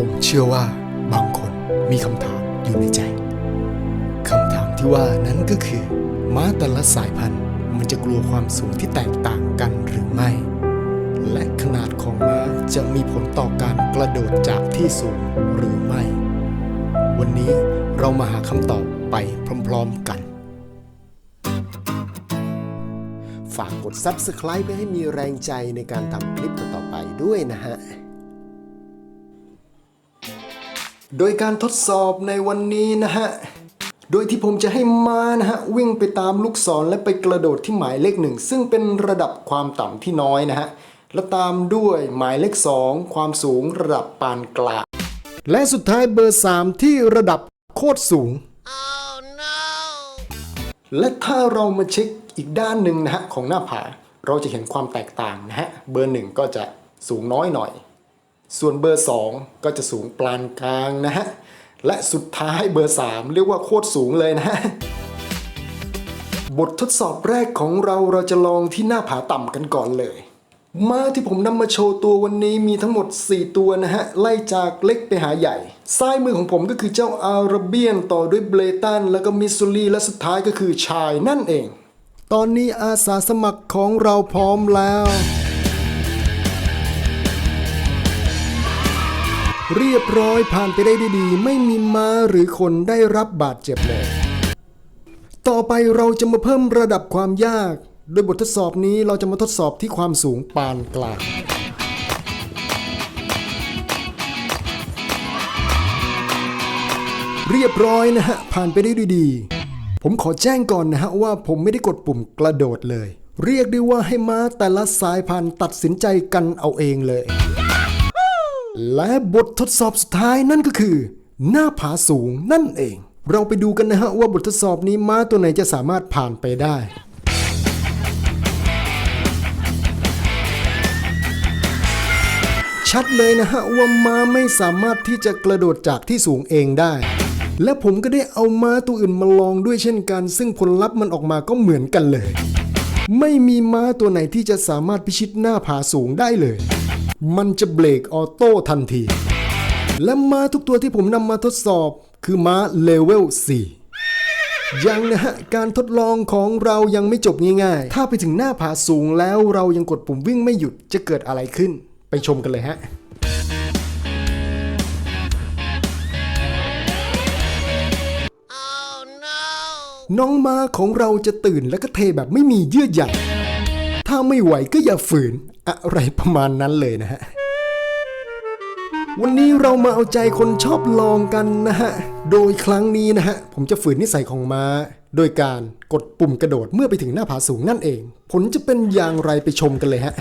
ผมเชื่อว่าบางคนมีคำถามอยู่ในใจคำถามที่ว่านั้นก็คือ ม้าแต่ละสายพันธุ์มันจะกลัวความสูงที่แตกต่างกันหรือไม่ และขนาดของม้าจะมีผลต่อการกระโดดจากที่สูงหรือไม่ วันนี้เรามาหาคำตอบไปพร้อมๆกัน ฝากกด Subscribe เพื่อให้มีแรงใจในการทำคลิปต่อๆไปด้วยนะฮะ โดยการทดสอบในวันนี้นะฮะ โดยที่ผมจะให้มานะฮะ วิ่งไปตามลูกศรและไปกระโดดที่หมายเลขหนึ่งซึ่งเป็นระดับความต่ำที่น้อยนะฮะ และตามด้วยหมายเลขสองความสูงระดับปานกลาง และสุดท้ายเบอร์ 3 ที่ระดับโคตรสูงและถ้าเรามาเช็คอีกด้านหนึ่งนะฮะของหน้าผา เราจะเห็นความแตกต่างนะฮะ เบอร์หนึ่งก็จะสูงน้อยหน่อย ส่วนเบอร์ 2 ก็จะสูงปานกลางนะฮะ และสุดท้ายเบอร์ 3 เรียกว่าโคตรสูงเลยนะฮะ บททดสอบแรกของเราเราจะลองที่หน้าผาต่ำกันก่อนเลย มาที่ผมนำมาโชว์ตัววันนี้มีทั้งหมด 4 ตัวนะฮะ ไล่จากเล็กไปหาใหญ่ ซ้ายมือของผมก็คือเจ้าอาราเบียนต่อด้วยเบลตันแล้วก็มิสซูรีและสุดท้ายก็คือชายนั่นเอง ตอนนี้อาสาสมัครของเราพร้อมแล้ว เรียบร้อยผ่านไปได้ดี ไม่มีม้าหรือคนได้รับบาดเจ็บเลย ต่อไปเราจะมาเพิ่มระดับความยาก โดยบททดสอบนี้เราจะมาทดสอบที่ความสูงปานกลางเรียบร้อยนะฮะ ผ่านไปได้ด้วยดี ผมขอแจ้งก่อนนะฮะว่าผมไม่ได้กดปุ่มกระโดดเลย เรียกได้ว่าให้ม้าแต่ละสายพันธุ์ตัดสินใจกันเอาเองเลย และบททดสอบสุดท้ายนั่นก็คือ หน้าผาสูงนั่นเอง เราไปดูกันนะฮะว่าบททดสอบนี้ม้าตัวไหนจะสามารถผ่านไปได้ชัดเลยนะฮะว่าม้าไม่สามารถที่จะกระโดดจากที่สูงเองได้ และผมก็ได้เอาม้าตัวอื่นมาลองด้วยเช่นกัน ซึ่งผลลัพธ์มันออกมาก็เหมือนกันเลย ไม่มีม้าตัวไหนที่จะสามารถพิชิตหน้าผาสูงได้เลย มันจะเบรกออโต้ทันที และม้าทุกตัวที่ผมนำมาทดสอบคือม้าเลเวล 4ยังนะฮะ การทดลองของเรายังไม่จบง่ายๆ ถ้าไปถึงหน้าผาสูงแล้วเรายังกดปุ่มวิ่งไม่หยุดจะเกิดอะไรขึ้น ไปชมกันเลยฮะน้องม้าของเราจะตื่นแล้วก็เทแบบไม่มีเยื่อใยถ้าไม่ไหวก็อย่าฝืน อะไรประมาณนั้นเลยนะฮะ วันนี้เรามาเอาใจคนชอบลองกันนะฮะ โดยครั้งนี้นะฮะ ผมจะฝืนนิสัยของม้า โดยการกดปุ่มกระโดดเมื่อไปถึงหน้าผาสูงนั่นเอง ผลจะเป็นอย่างไรไปชมกันเลยฮะ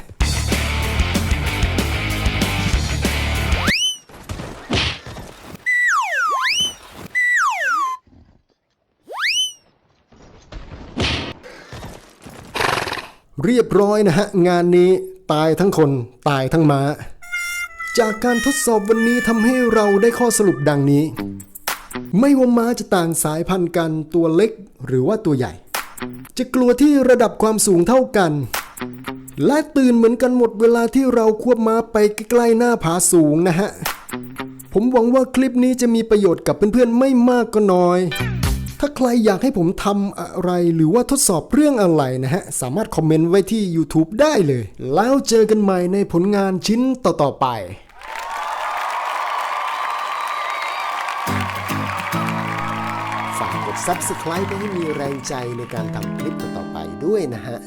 เรียบร้อยนะฮะ งานนี้ ตายทั้งคนตายทั้งม้า จากการทดสอบวันนี้ทำให้เราได้ข้อสรุปดังนี้ ไม่ว่าม้าจะต่างสายพันธุ์กันตัวเล็กหรือว่าตัวใหญ่ จะกลัวที่ระดับความสูงเท่ากัน และตื่นเหมือนกันหมดเวลาที่เราควบม้าไปใกล้ๆหน้าผาสูงนะฮะ ผมหวังว่าคลิปนี้จะมีประโยชน์กับเพื่อนๆไม่มากก็น้อย ถ้าใครอยากให้ผมทำอะไรหรือว่าทดสอบเรื่องอะไรนะฮะ สามารถคอมเมนต์ไว้ที่ YouTube ได้เลย แล้วเจอกันใหม่ในผลงานชิ้นต่อ ๆ ไปฝากกด Subscribe เพื่อให้มีแรงใจในการทำคลิปต่อๆไปด้วยนะฮะ